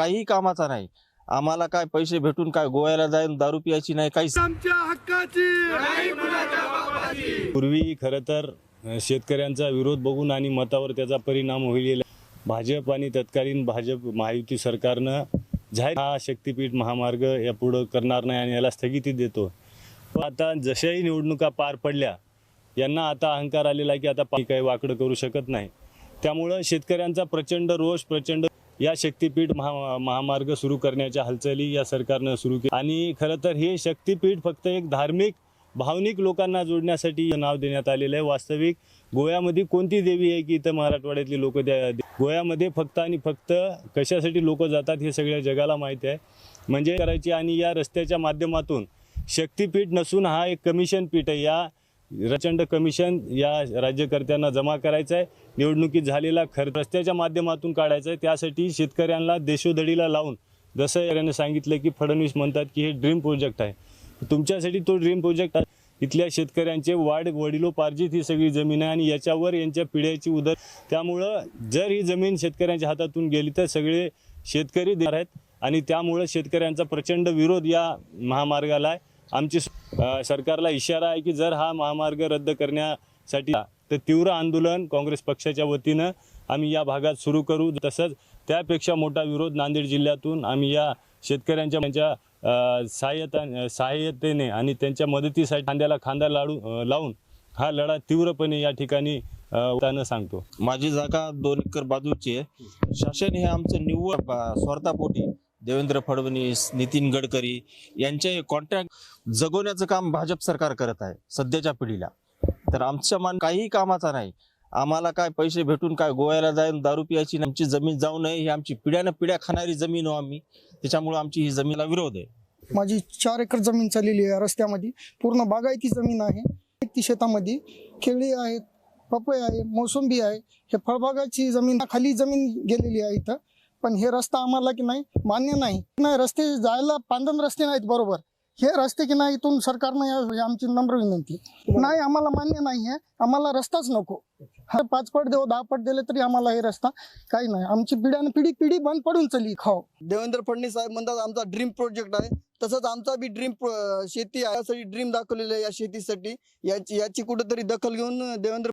काही कामाचा नाही. आम्हाला काय पैसे भेटून काय गोव्याला जाऊन दारू पियाची नाही काहीच पूर्वी खरं तर शेतकऱ्यांचा विरोध बघून आणि मतावर त्याचा परिणाम होईल. भाजप आणि तत्कालीन भाजप महायुती सरकारनं जाहीर हा शक्तीपीठ महामार्ग यापुढं करणार नाही आणि याला स्थगिती देतो. पण आता जशाही निवडणुका पार पडल्या यांना आता अहंकार आलेला आहे की आता काही वाकडं करू शकत नाही. त्यामुळं शेतकऱ्यांचा प्रचंड रोष प्रचंड या शक्तीपीठ महा महामार्ग सुरू करण्याच्या हालचाली या सरकारनं सुरू केली आणि खरं तर हे शक्तीपीठ फक्त एक धार्मिक भावनिक लोकांना जोडण्यासाठी नाव देण्यात आलेलं आहे. वास्तविक गोव्यामध्ये कोणती देवी आहे की इथं मराठवाड्यातली लोक त्या गोव्यामध्ये फक्त आणि फक्त कशासाठी लोक जातात हे सगळ्या जगाला माहिती आहे. म्हणजे करायची आणि या रस्त्याच्या माध्यमातून शक्तीपीठ नसून हा एक कमिशन पीठ आहे. या प्रचंड कमिशन या राज्यकर्त्यांना जमा करायचं आहे निवडणुकीत झालेला खर्च रस्त्याच्या माध्यमातून काढायचा आहे त्यासाठी शेतकऱ्यांना देशोधडीला लावून जसं याने सांगितलं की फडणवीस म्हणतात की हे ड्रीम प्रोजेक्ट आहे. तुमच्यासाठी तो ड्रीम प्रोजेक्ट आहे. इथल्या शेतकऱ्यांचे वाढ वडिलोपार्जित ही सगळी जमीन आहे आणि याच्यावर यांच्या पिढ्याची उदर. त्यामुळं जर ही जमीन शेतकऱ्यांच्या हातातून गेली तर सगळे शेतकरी देणार आहेत. आणि त्यामुळं शेतकऱ्यांचा प्रचंड विरोध या महामार्गाला आहे. आमची सरकारला इशारा आहे की जर हा महामार्ग रद्द करण्यासाठी तर तीव्र आंदोलन काँग्रेस पक्षाच्या वतीनं आम्ही या भागात सुरू करू. तसंच त्यापेक्षा मोठा विरोध नांदेड जिल्ह्यातून आम्ही या शेतकऱ्यांच्या त्यांच्या सहाय्यता सहाय्यतेने आणि त्यांच्या मदतीसाठी खांद्याला खांदा लाडू लावून हा लढा तीव्रपणे या ठिकाणी सांगतो. माझी जागा दोन एकर बाजूची आहे. शासन हे आमचं निव्वळ स्वार्थापोटी देवेंद्र फडणवीस नितीन गडकरी यांचे कॉन्ट्रॅक्ट जगवण्याचं काम भाजप सरकार करत आहे सध्याच्या पिढीला. तर आमच्या मान काही कामाचा नाही. आम्हाला काय पैसे भेटून काय गोव्याला जाऊन दारू पियाची आमची जमीन जाऊ नये ही आमची पिढ्यानं पिढ्या खाणारी जमीन हो आम्ही. त्याच्यामुळे आमची ही जमीनला विरोध आहे. माझी चार एकर जमीन चाललेली आहे रस्त्यामध्ये. पूर्ण बागायती जमीन आहे. ती शेतामध्ये केळी आहेत पपई आहे मोसंबी आहे. हे फळबागाची जमीन खाली जमीन गेलेली आहे इथं. पण हे रस्ता आम्हाला की नाही? मान्य नाही. नाही रस्ते जायला पांदन रस्ते नाहीत बरोबर. हे रस्ते की नाही इथून सरकारनं आमची नम्र विनंती. नाही आम्हाला मान्य नाही आहे आम्हाला रस्ताच नको. हा पाच पट देऊ हो, दहा पट दिले तरी आम्हाला हे रस्ता काही नाही. आमची पिढ्यानं पिढी पिढी बंद पडून चली खाऊ देवेंद्र फडणवीस साहेब म्हणतात आमचा ड्रीम प्रोजेक्ट आहे. तसंच आमचा बी ड्रीम शेती यासाठी ड्रीम दाखवलेला आहे या शेतीसाठी. याची याची कुठेतरी दखल घेऊन देवेंद्र